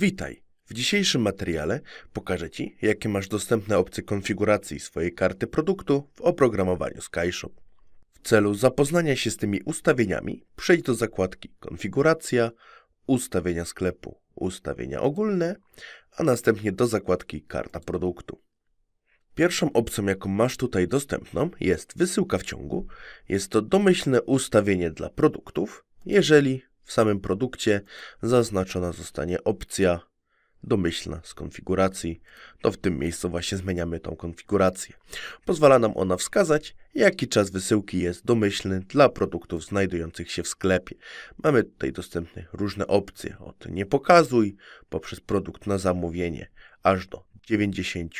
Witaj! W dzisiejszym materiale pokażę Ci, jakie masz dostępne opcje konfiguracji swojej karty produktu w oprogramowaniu SkyShop. W celu zapoznania się z tymi ustawieniami, przejdź do zakładki Konfiguracja, Ustawienia sklepu, Ustawienia ogólne, a następnie do zakładki Karta produktu. Pierwszą opcją, jaką masz tutaj dostępną, jest wysyłka w ciągu. Jest to domyślne ustawienie dla produktów, jeżeli w samym produkcie zaznaczona zostanie opcja domyślna z konfiguracji, to w tym miejscu właśnie zmieniamy tą konfigurację. Pozwala nam ona wskazać, jaki czas wysyłki jest domyślny dla produktów znajdujących się w sklepie. Mamy tutaj dostępne różne opcje, od nie pokazuj, poprzez produkt na zamówienie, aż do 90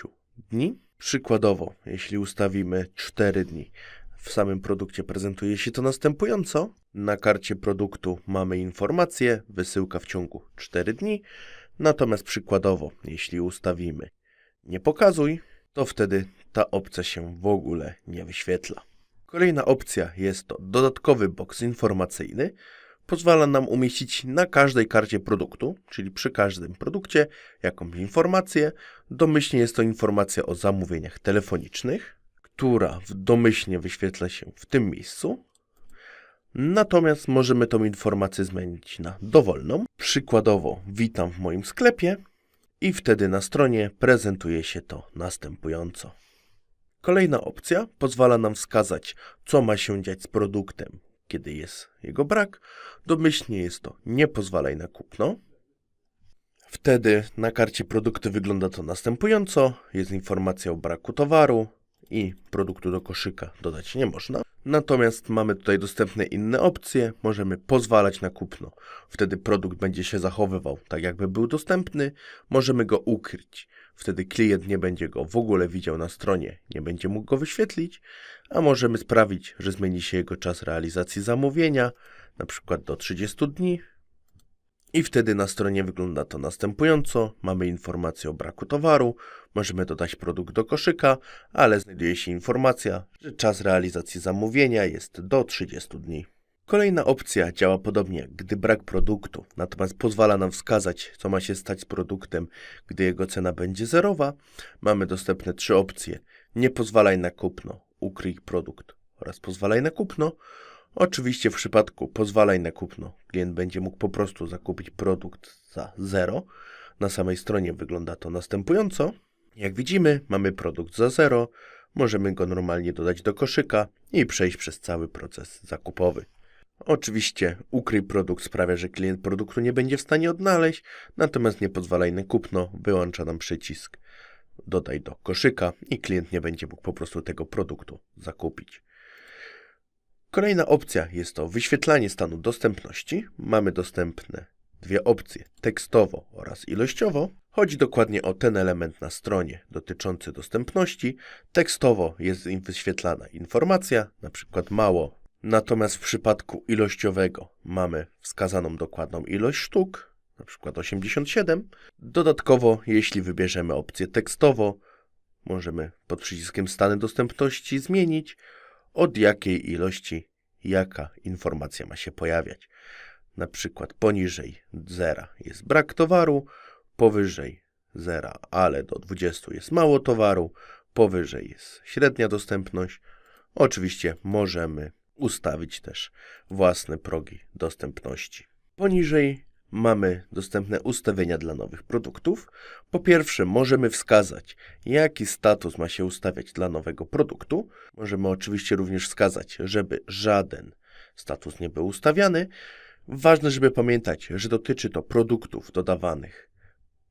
dni. Przykładowo, jeśli ustawimy 4 dni, w samym produkcie prezentuje się to następująco. Na karcie produktu mamy informację, wysyłka w ciągu 4 dni. Natomiast przykładowo, jeśli ustawimy nie pokazuj, to wtedy ta opcja się w ogóle nie wyświetla. Kolejna opcja jest to dodatkowy boks informacyjny. Pozwala nam umieścić na każdej karcie produktu, czyli przy każdym produkcie, jakąś informację. Domyślnie jest to informacja o zamówieniach telefonicznych, która domyślnie wyświetla się w tym miejscu. Natomiast możemy tą informację zmienić na dowolną. Przykładowo, witam w moim sklepie i wtedy na stronie prezentuje się to następująco. Kolejna opcja pozwala nam wskazać, co ma się dziać z produktem, kiedy jest jego brak. Domyślnie jest to nie pozwalaj na kupno. Wtedy na karcie produktu wygląda to następująco. Jest informacja o braku towaru i produktu do koszyka dodać nie można. Natomiast mamy tutaj dostępne inne opcje. Możemy pozwalać na kupno. Wtedy produkt będzie się zachowywał tak, jakby był dostępny. Możemy go ukryć. Wtedy klient nie będzie go w ogóle widział na stronie, nie będzie mógł go wyświetlić. A możemy sprawić, że zmieni się jego czas realizacji zamówienia, na przykład do 30 dni. I wtedy na stronie wygląda to następująco. Mamy informację o braku towaru, możemy dodać produkt do koszyka, ale znajduje się informacja, że czas realizacji zamówienia jest do 30 dni. Kolejna opcja działa podobnie, gdy brak produktu, natomiast pozwala nam wskazać, co ma się stać z produktem, gdy jego cena będzie zerowa. Mamy dostępne trzy opcje: nie pozwalaj na kupno, ukryj produkt oraz pozwalaj na kupno. Oczywiście w przypadku pozwalaj na kupno, klient będzie mógł po prostu zakupić produkt za zero. Na samej stronie wygląda to następująco. Jak widzimy, mamy produkt za zero, możemy go normalnie dodać do koszyka i przejść przez cały proces zakupowy. Oczywiście ukryj produkt sprawia, że klient produktu nie będzie w stanie odnaleźć, natomiast nie pozwalaj na kupno wyłącza nam przycisk dodaj do koszyka i klient nie będzie mógł po prostu tego produktu zakupić. Kolejna opcja jest to wyświetlanie stanu dostępności. Mamy dostępne dwie opcje tekstowo oraz ilościowo. Chodzi dokładnie o ten element na stronie dotyczący dostępności. Tekstowo jest wyświetlana informacja, na przykład mało. Natomiast w przypadku ilościowego mamy wskazaną dokładną ilość sztuk, na przykład 87. Dodatkowo, jeśli wybierzemy opcję tekstowo, możemy pod przyciskiem stany dostępności zmienić od jakiej ilości jaka informacja ma się pojawiać. Na przykład poniżej zera jest brak towaru, powyżej zera, ale do 20 jest mało towaru, powyżej jest średnia dostępność. Oczywiście możemy ustawić też własne progi dostępności. Poniżej mamy dostępne ustawienia dla nowych produktów. Po pierwsze, możemy wskazać, jaki status ma się ustawiać dla nowego produktu. Możemy oczywiście również wskazać, żeby żaden status nie był ustawiany. Ważne, żeby pamiętać, że dotyczy to produktów dodawanych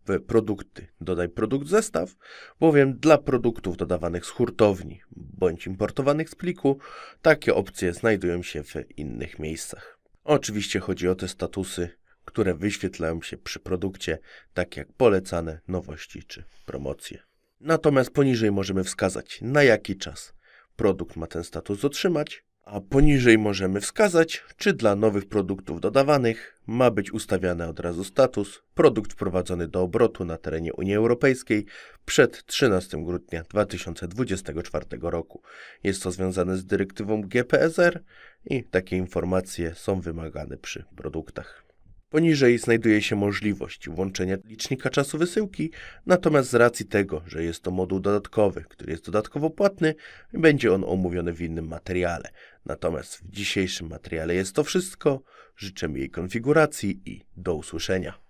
w produkty dodaj produkt zestaw, bowiem dla produktów dodawanych z hurtowni bądź importowanych z pliku takie opcje znajdują się w innych miejscach. Oczywiście chodzi o te statusy, które wyświetlają się przy produkcie, tak jak polecane nowości czy promocje. Natomiast poniżej możemy wskazać na jaki czas produkt ma ten status otrzymać, a poniżej możemy wskazać, czy dla nowych produktów dodawanych ma być ustawiany od razu status produkt wprowadzony do obrotu na terenie Unii Europejskiej przed 13 grudnia 2024 roku. Jest to związane z dyrektywą GPSR i takie informacje są wymagane przy produktach. Poniżej znajduje się możliwość włączenia licznika czasu wysyłki, natomiast z racji tego, że jest to moduł dodatkowy, który jest dodatkowo płatny, będzie on omówiony w innym materiale. Natomiast w dzisiejszym materiale jest to wszystko. Życzę jej konfiguracji i do usłyszenia.